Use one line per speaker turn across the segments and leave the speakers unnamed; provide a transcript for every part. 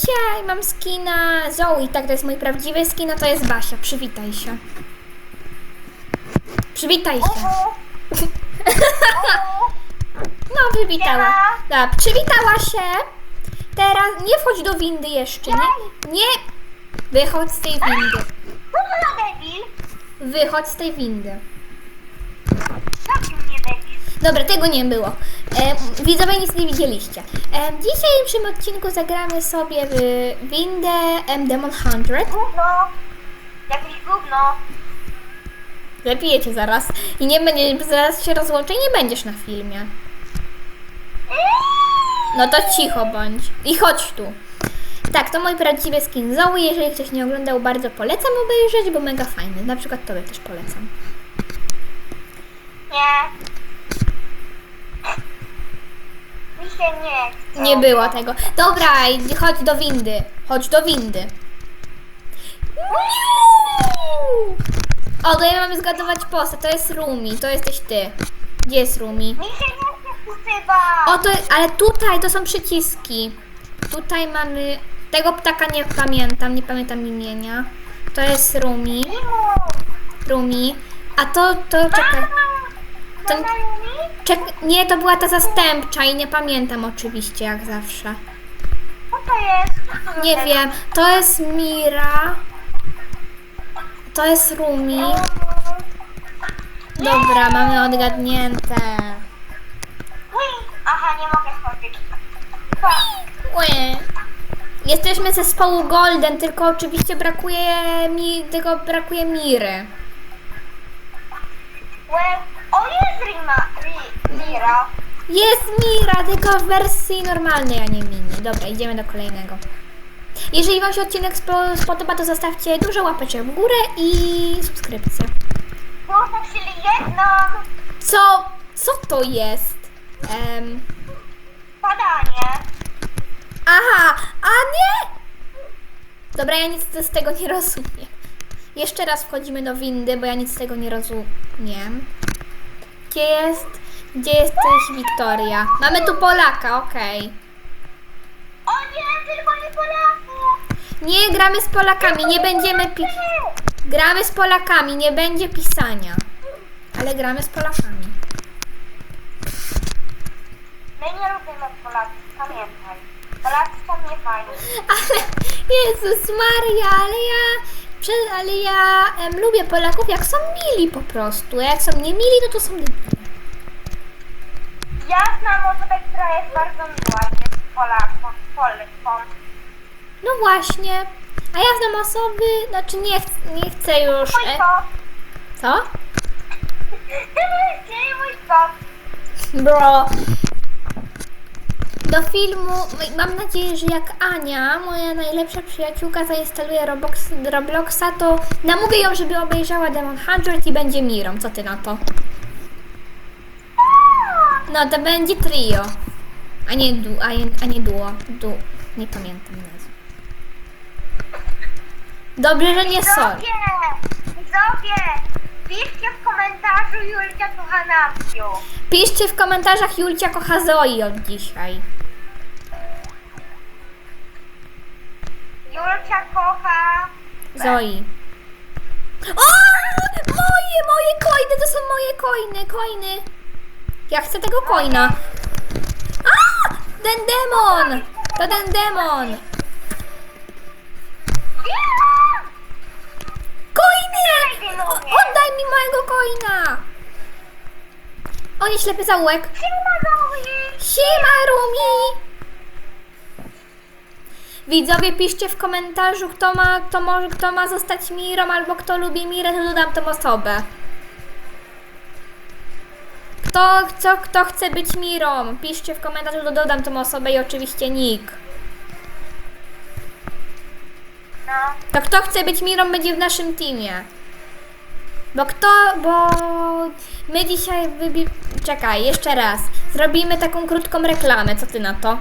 Dzisiaj mam skina Zoe, tak to jest mój prawdziwy skin, a to jest Basia. Przywitaj się. Przywitaj się. No, przywitała.
Siema.
Dobra, przywitała się. Teraz nie wchodź do windy jeszcze. Nie, nie. Wychodź z tej windy.
Debil?
Wychodź z tej windy. Dobra, tego nie było. E, widzowie nic nie widzieliście. E, w dzisiejszym odcinku zagramy sobie w windę em, Demon 100.
Gówno. Jakieś gówno.
Zapijecie zaraz i nie będzie, zaraz się rozłączę i nie będziesz na filmie. No to cicho bądź. I chodź tu. Tak, to mój prawdziwy skin Zoe. Jeżeli ktoś nie oglądał, bardzo polecam obejrzeć, bo mega fajny. Na przykład tobie też polecam.
Nie. Się nie.
Nie było tego. Dobra, chodź do windy. Chodź do windy. O, to ja mamy zgadywać postać. To jest Rumi. To jesteś ty. Gdzie jest Rumi?
Mi się nie.
O, to, ale tutaj to są przyciski. Tutaj mamy. Tego ptaka nie pamiętam, nie pamiętam imienia. To jest Rumi. Rumi. A to, to czekaj.
Ten-
Czek, nie, to była ta zastępcza i nie pamiętam oczywiście, jak zawsze.
Co to jest? Co to
Nie wiem, to jest Mira. To jest Rumi. Dobra, mamy odgadnięte.
Ui. Aha, nie mogę. Co?
Ue. Jesteśmy zespołu Golden, tylko oczywiście brakuje mi, tylko brakuje Miry.
Łe. O, jest Rima. Ri, Lira.
Jest Mira, tylko w wersji normalnej, a nie mini. Dobra, idziemy do kolejnego. Jeżeli Wam się odcinek spo, spodoba, to zostawcie dużo łapeczek w górę i subskrypcję.
Muszę czyli jedną.
Co? Co to jest? Em,
Badanie.
aha, a nie! Dobra, ja nic z tego nie rozumiem. Jeszcze raz wchodzimy do windy, bo ja nic z tego nie rozumiem. Gdzie jest, gdzie jesteś, Wiktoria? Mamy tu Polaka, okej.
O nie, tylko nie Polaków.
Nie, gramy z Polakami, nie będziemy pi... Gramy z Polakami, nie będzie pisania. Ale gramy z Polakami.
My nie lubimy Polaków, pamiętaj. Polacy są niefajni.
Ale Jezus Maria, ale ja, prze- ale ja em, lubię Polaków jak są mili po prostu. A jak są nie mili, no to są debile.
Ja znam osobę, która jest bardzo miła, jest Polaką, Polką.
No właśnie. A ja znam osoby, znaczy nie, ch- nie chcę już.
Mój
E,
kot.
co?
Nie mój kot.
Bro. Do filmu, mam nadzieję, że jak Ania, moja najlepsza przyjaciółka, zainstaluje Roblox, Robloxa, to namówię ją, żeby obejrzała Demon 100 i będzie Mirą. Co ty na to? No to będzie trio. A nie, du, a nie, a nie duo. Du, nie pamiętam nazwy. Dobrze, że nie sol.
Widzowie, widzowie, piszcie w komentarzu Julcia kocha Nafciu.
Piszcie w komentarzach Julcia kocha Zoi od dzisiaj.
Julcia kocha...
Zoi. O! Moje, moje coiny, to są moje coiny, coiny. Ja chcę tego coina. A! Ten demon! To ten demon! Coiny! O, oddaj mi mojego coina! O, nie ślepy zaułek. Siema, Rumi! Widzowie, piszcie w komentarzu, kto ma, kto może, kto ma zostać Mirą, albo kto lubi Mirę, to dodam tą osobę. Kto, kto, kto chce być Mirą? Piszcie w komentarzu, to dodam tą osobę i oczywiście nick.
No,
To kto chce być Mirą, będzie w naszym teamie. Bo kto, bo my dzisiaj wybi... Czekaj, jeszcze raz. Zrobimy taką krótką reklamę, co ty na to?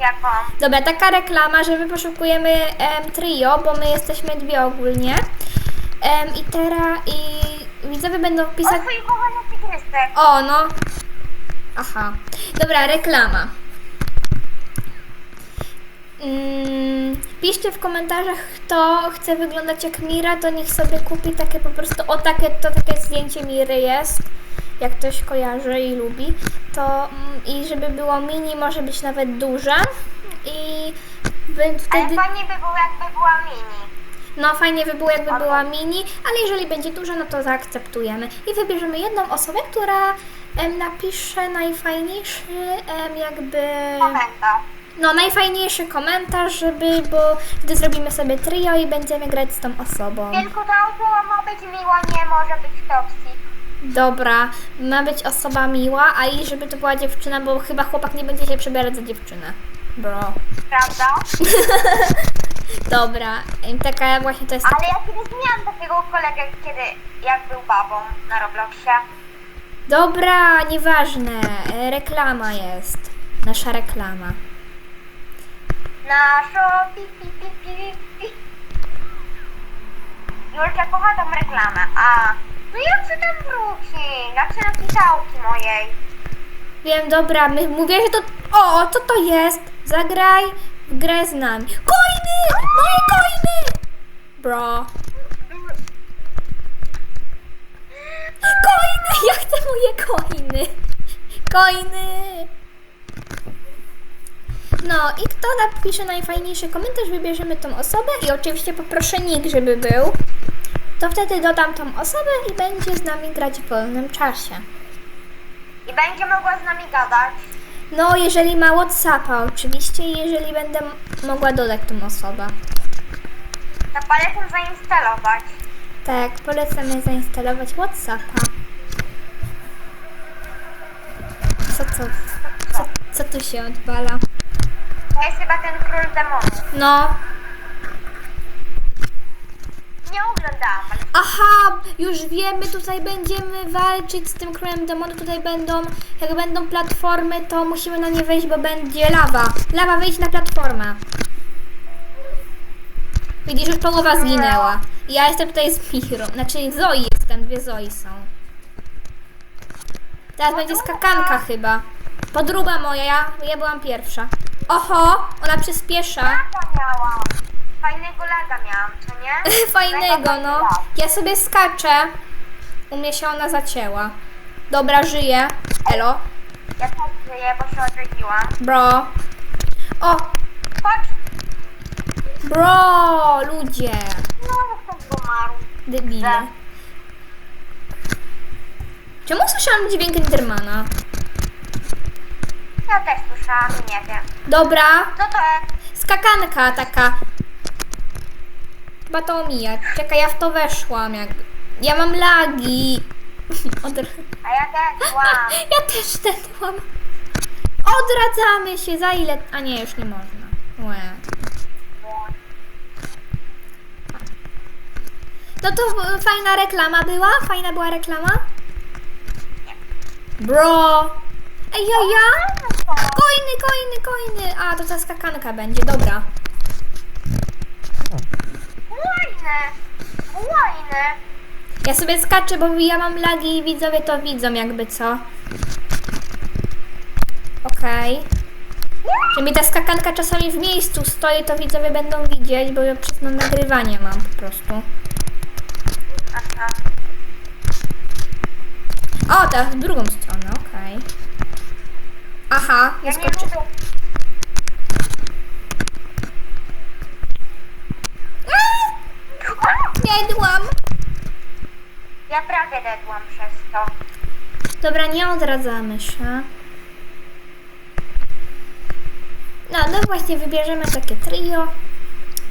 jaką?
Dobra, taka reklama, że my poszukujemy em, trio, bo my jesteśmy dwie ogólnie. Em, I teraz i widzowie będą
O
pisać. O, no. Aha. Dobra, reklama. Mm, piszcie w komentarzach, kto chce wyglądać jak Mira, to niech sobie kupi takie po prostu, o takie, to takie zdjęcie Miry jest, jak ktoś kojarzy i lubi, to mm, i żeby było mini, może być nawet duże i wy
Ale
wtedy,
fajnie by było, jakby była mini.
No fajnie by było jakby była mini, ale jeżeli będzie duża, no to zaakceptujemy i wybierzemy jedną osobę, która em, napisze najfajniejszy em, jakby...
Komentarz.
No, najfajniejszy komentarz, żeby, bo wtedy zrobimy sobie trio i będziemy grać z tą osobą.
Tylko ta osoba ma być miła, nie może być toksik.
Dobra, ma być osoba miła, a i żeby to była dziewczyna, bo chyba chłopak nie będzie się przebierać za dziewczynę. Bro.
Prawda?
Dobra, i taka właśnie to jest.
Ale ja kiedyś miałam takiego kolegę, kiedy jak był babą na Robloxie.
Dobra, nieważne. e, Reklama jest. Nasza reklama.
Na pi, pi, pi, pi, pi. Julcia kocha tą reklamę. A, no jak chcę tam wrócić? Znaczy na pisałki mojej.
Wiem, dobra, my, mówię, że to. O, co to jest? Zagraj w grę z nami. Coiny! Moje coiny! Bro. Coiny! Ja chcę moje coiny! Coiny! No i kto napisze najfajniejszy komentarz, wybierzemy tą osobę i oczywiście poproszę nick, żeby był. To wtedy dodam tą osobę i będzie z nami grać w wolnym czasie.
I będzie mogła z nami gadać.
No, jeżeli ma Whatsappa oczywiście i jeżeli będę mogła dodać tą osobę.
To polecam zainstalować.
Tak, polecamy zainstalować Whatsappa. Co to? Co, co tu się odwala?
To jest chyba ten król demonów.
No,
Nie oglądałam, ale
aha, już wiemy, tutaj będziemy walczyć z tym królem demonu, tutaj będą, jak będą platformy, to musimy na nie wejść, bo będzie lawa. Lawa, wejść na platformę. Widzisz, już połowa zginęła. Ja jestem tutaj z Mirą, znaczy Zoi jestem, dwie Zoi są. Teraz będzie skakanka chyba. Podruba moja, ja, ja byłam pierwsza. Oho, ona przyspiesza.
laga miałam. Fajnego laga miałam, co nie?
Fajnego, no. Ja sobie skaczę. U mnie się ona zacięła. Dobra, żyję. Elo.
Ja też żyję, bo się odrodziłam.
Bro. O,
Chodź.
bro, ludzie.
No, ktoś umarł.
Debile.
Tak.
Czemu słyszałam dźwięk Endermana?
Ja też słyszałam nie wiem.
Dobra,
Co to jest?
skakanka taka. Chyba to omija. Czekaj, ja w to weszłam jakby. Ja mam lagi. Odr...
A ja też łam.
Ja też dedłam. Odradzamy się za ile... A nie, już nie można. Łe. No to fajna reklama była? Fajna była reklama? Bro! Ej, ja, ja? Coiny, coiny, coiny! A, to ta skakanka będzie, dobra.
Łajne. Łajne.
Ja sobie skaczę, bo ja mam lagi i widzowie to widzą jakby co. Okej. Że mi ta skakanka czasami w miejscu stoi, to widzowie będą widzieć, bo ja przez nagrywanie mam po prostu.
Aha.
O, teraz w drugą stronę, okej. Aha,
Ja
nie
lubię.
Dedłam!
Przez to.
Dobra, nie odradzamy się. No, no właśnie, wybierzemy takie trio.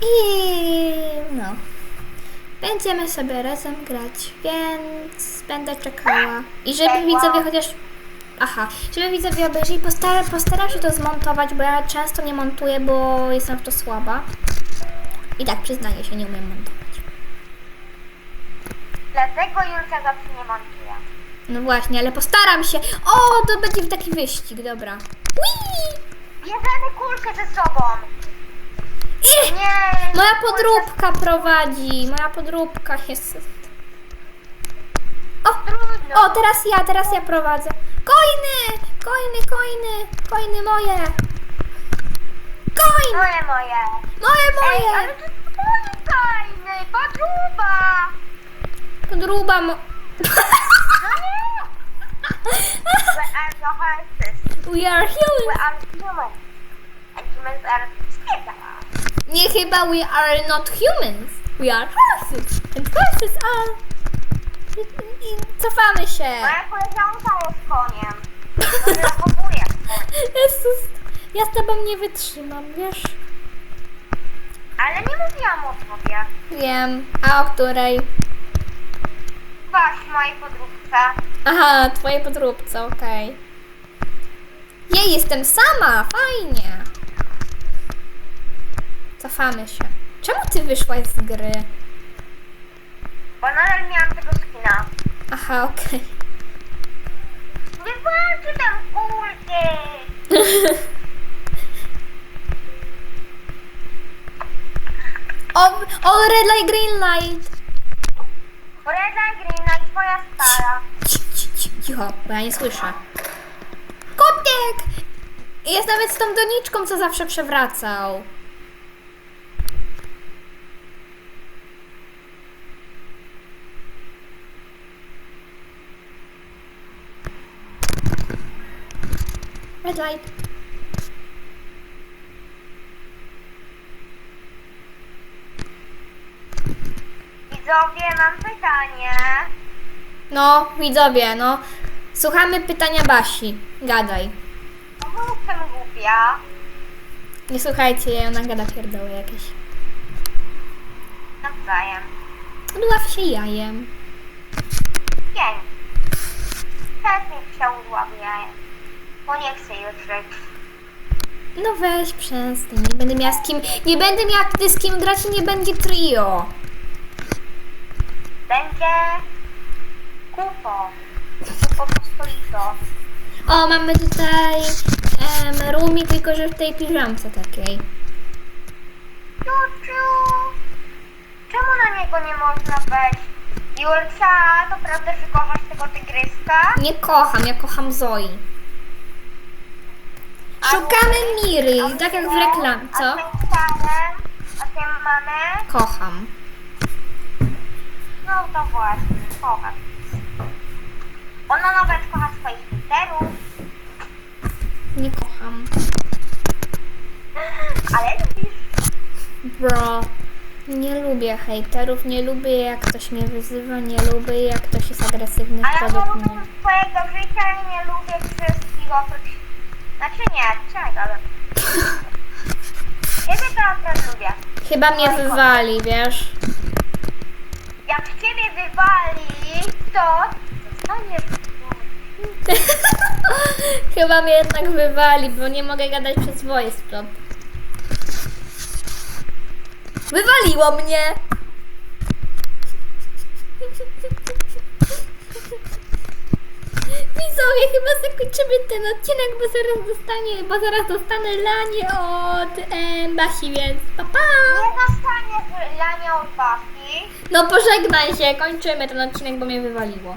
I no. Będziemy sobie razem grać, więc będę czekała. I żeby widzowie chociaż. Aha, żeby widzowie obejrzeli, postaram, postaram się to zmontować, bo ja często nie montuję, bo jestem w to słaba. I tak przyznaję się, nie umiem montować.
Dlatego Julka zawsze nie montuje.
No właśnie, ale postaram się. O, to będzie taki wyścig, dobra. Whee!
Bierzemy kulkę ze sobą.
I,
Nie.
moja
kulka-
podróbka prowadzi, moja podróbka jest... O,
Trudno.
o, teraz ja, teraz ja prowadzę. Coiny, coiny, coiny, coiny moje. Coin!
Moje, moje.
Moje,
Ej, ale
moje!
to jest mój fajny, podruba.
Mo...
We are the horses.
We are
We
humans.
are humans. And humans are spirit.
Nie chyba we are not humans. We are horses. And horses are... I, i cofamy się.
Moja koleżanka jest koniem. To zachowuje.
Jezus, ja z tobą nie wytrzymam, wiesz?
Ale nie mówiłam o tobie.
Wiem. A o której?
W mojej podróbce.
Aha, twojej podróbce, okej. Jej, jestem sama, fajnie. Cofamy się. Czemu ty wyszłaś z gry?
Bo nadal miałam tego skina.
Aha, okej.
Wywalczy tam kulki.
O, o, red light, green light. Cicho, bo ja nie słyszę. Kotek! Jest nawet z tą doniczką, co zawsze przewracał. Red light.
Widzowie, mam pytanie.
No, widzowie, no. Słuchamy pytania Basi. Gadaj.
Czemu jestem głupia?
Nie słuchajcie jej, ona gada pierdoły jakieś.
Nawzajem.
Odław się jajem.
Pięć. Teraz mi się udławiają. Bo nie chcę już żyć.
No weź przestań, nie będę miała z kim, nie będę miała gdy z kim grać i nie będzie trio.
Będzie kupo. Kupo pospolito.
O, mamy tutaj em, Rumi, tylko że w tej piżamce takiej.
Ciuciu. Czemu na niego nie można wejść? Julcia, to prawda, że kochasz tego tygryska?
Nie kocham, ja kocham Zoi. Szukamy Miry, tak jak w reklamie,
A
co?
tym starym, a tym mamy?
Kocham.
No to właśnie, kocham. Ona nawet kocha swoich literów,
Nie kocham.
ale lubisz.
Bro. Nie lubię hejterów, nie lubię jak ktoś mnie wyzywa, nie lubię jak ktoś jest agresywny
A ja nie
według
lubię
mnie.
swojego życia i nie lubię wszystkich oprócz... Znaczy nie, czego? Ciebie to akurat lubię.
Chyba mnie wywali, wiesz?
Jak ciebie wywali, to zostaniesz
Chyba mnie jednak wywali, bo nie mogę gadać przez prop. Wywaliło mnie! Widzowie, chyba zakończymy ten odcinek, bo zaraz dostanie, bo zaraz dostanę lanie od Basi, więc pa pa!
Nie dostaniesz lania od Buffy.
No pożegnaj się, kończymy ten odcinek, bo mnie wywaliło.